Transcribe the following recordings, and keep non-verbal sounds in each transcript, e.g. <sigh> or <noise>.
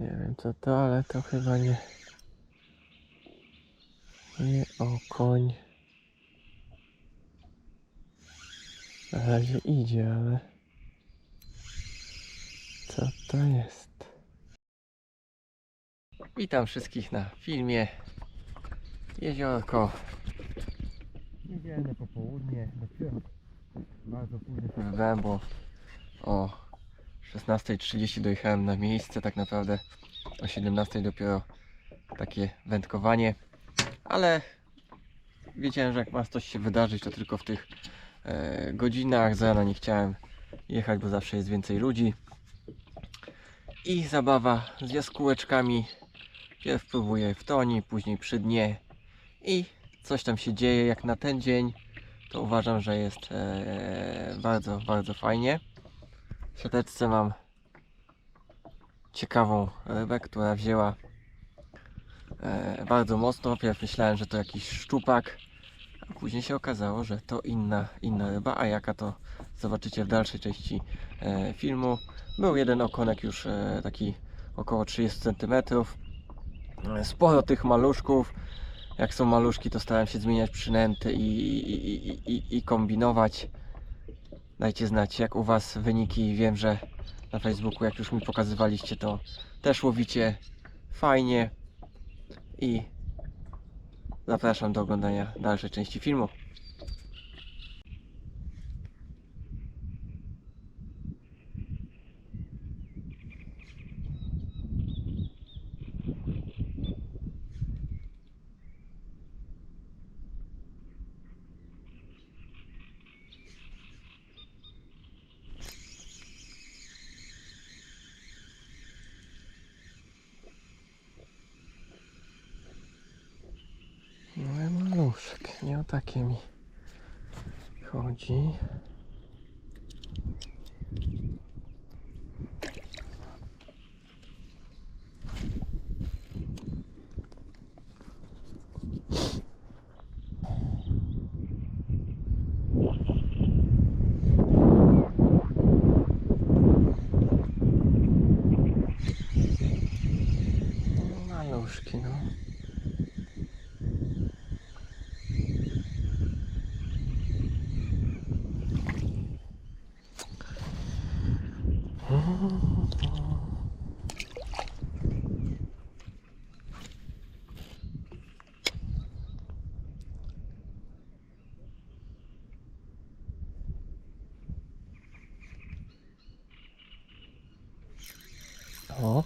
Nie wiem co to, ale to chyba nie. Nie okoń. Na razie idzie, ale. Co to jest? Witam wszystkich na filmie. Jeziorko. Niedzielne popołudnie. Dopiero bardzo późno się wybrałem, o 16.30 dojechałem na miejsce. Tak naprawdę o 17.00 dopiero takie wędkowanie. Ale wiedziałem, że jak ma coś się wydarzyć, to tylko w tych e, godzinach. Za rano nie chciałem jechać, bo zawsze jest więcej ludzi. I zabawa z jaskółeczkami. Pierw próbuję w toni, później przy dnie. I coś tam się dzieje jak na ten dzień. To uważam, że jest e, bardzo, bardzo fajnie. W siateczce mam ciekawą rybę, która wzięła e, bardzo mocno. Pierw myślałem, że to jakiś szczupak, a później się okazało, że to inna, inna ryba, a jaka to zobaczycie w dalszej części e, filmu. Był jeden okonek już e, taki około 30 cm. Sporo tych maluszków. Jak są maluszki, to starałem się zmieniać przynęty i, i, i, i kombinować. Dajcie znać, jak u Was wyniki. Wiem, że na Facebooku, jak już mi pokazywaliście, to też łowicie fajnie. I zapraszam do oglądania dalszej części filmu. Ja maluszek, nie o takie mi chodzi. No, Maluszki, no. O.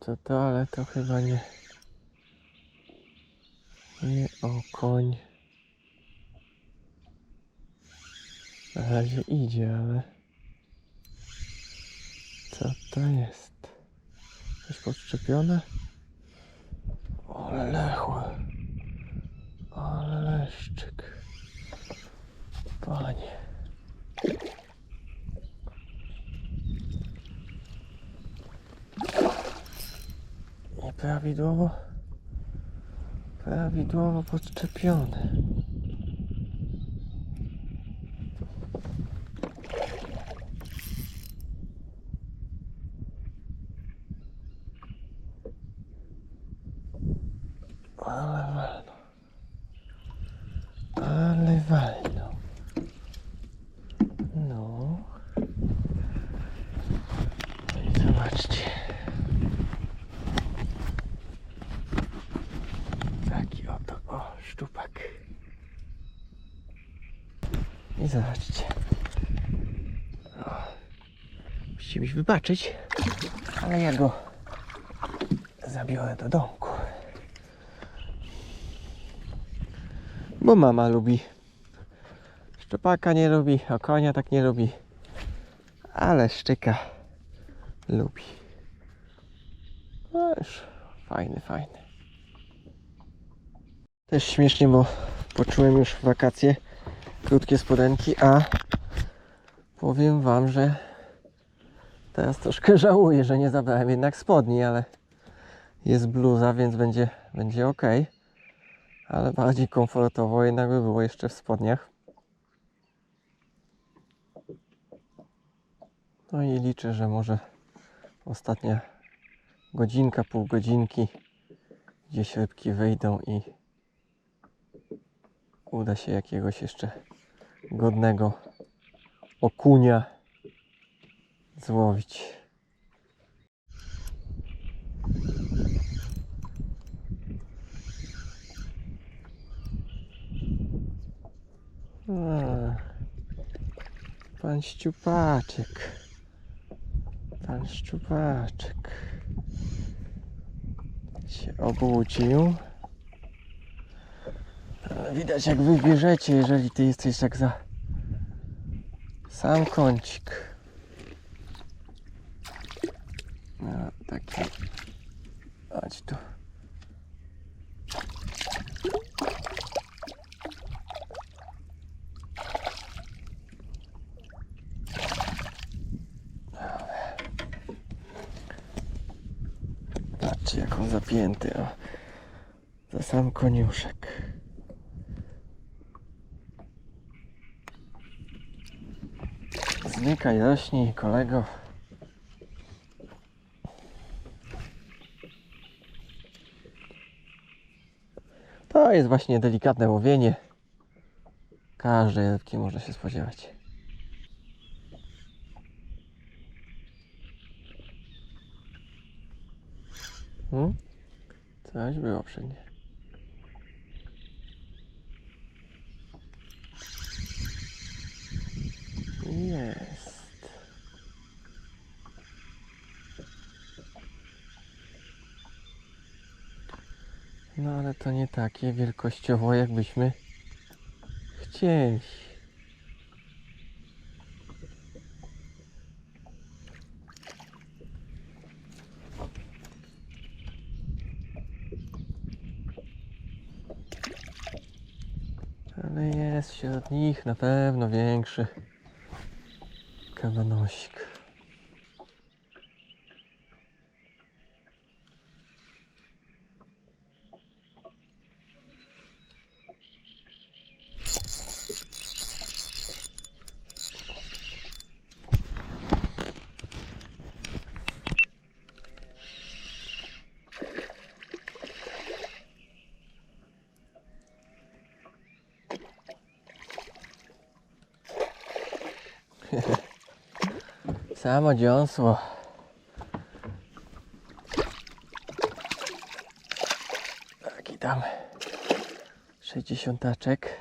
Co to, ale to chyba nie. Nie okoń. Na razie idzie, ale. Co to jest? Coś podszczepione? Ale lechły. Ale leszczyk. Panie. prawidłowo prawidłowo podczepione ale walno ale walno Musicie mi wybaczyć, ale ja go zabiorę do domku. Bo mama lubi. Szczupaka nie lubi, a konia tak nie lubi. Ale szczyka lubi. No już fajny, fajny. Też śmiesznie, bo poczułem już wakacje, krótkie spodenki, a powiem wam, że teraz troszkę <laughs> żałuję, że nie zabrałem jednak spodni, ale jest bluza, więc będzie, będzie ok. Ale bardziej komfortowo jednak by było jeszcze w spodniach. No i liczę, że może ostatnia godzinka, pół godzinki gdzieś rybki wyjdą i uda się jakiegoś jeszcze godnego okunia złowić. A, pan szczupaczek. Pan szczupaczek się obudził. Widać jak wy bierzecie, jeżeli ty jesteś tak za sam kącik. No, taki. Chodź tu. Patrzcie jak on zapięty, o. Za sam koniuszek. Zmykaj, rośnij, kolego. To jest właśnie delikatne łowienie. Każdej rybki można się spodziewać. Hmm? Coś było przy mnie. Jest. No ale to nie takie wielkościowo, jakbyśmy chcieli. Ale jest wśród nich na pewno większy kawanosik. Samo dziąsło. Taki tam 60 taczek.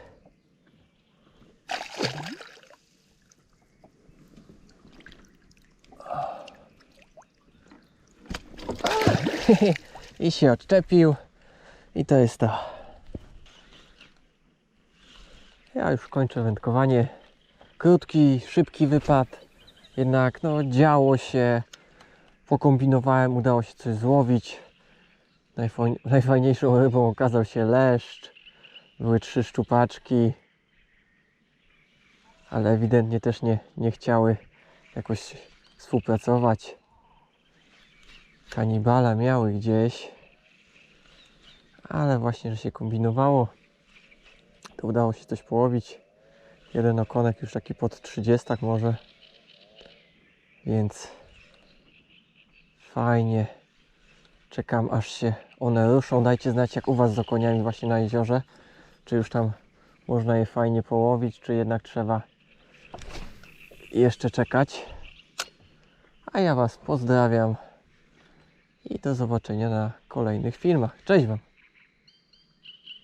<laughs> I się odczepił. I to jest to. Ja już kończę wędkowanie. Krótki, szybki wypad. Jednak no działo się. Pokombinowałem, udało się coś złowić. Najfaj, najfajniejszą rybą okazał się leszcz. Były trzy szczupaczki. Ale ewidentnie też nie, nie chciały jakoś współpracować. Kanibala miały gdzieś. Ale właśnie, że się kombinowało, to udało się coś połowić. Jeden okonek już taki pod 30 może. Więc fajnie. Czekam aż się one ruszą. Dajcie znać jak u Was z okoniami właśnie na jeziorze. Czy już tam można je fajnie połowić, czy jednak trzeba jeszcze czekać. A ja Was pozdrawiam i do zobaczenia na kolejnych filmach. Cześć Wam!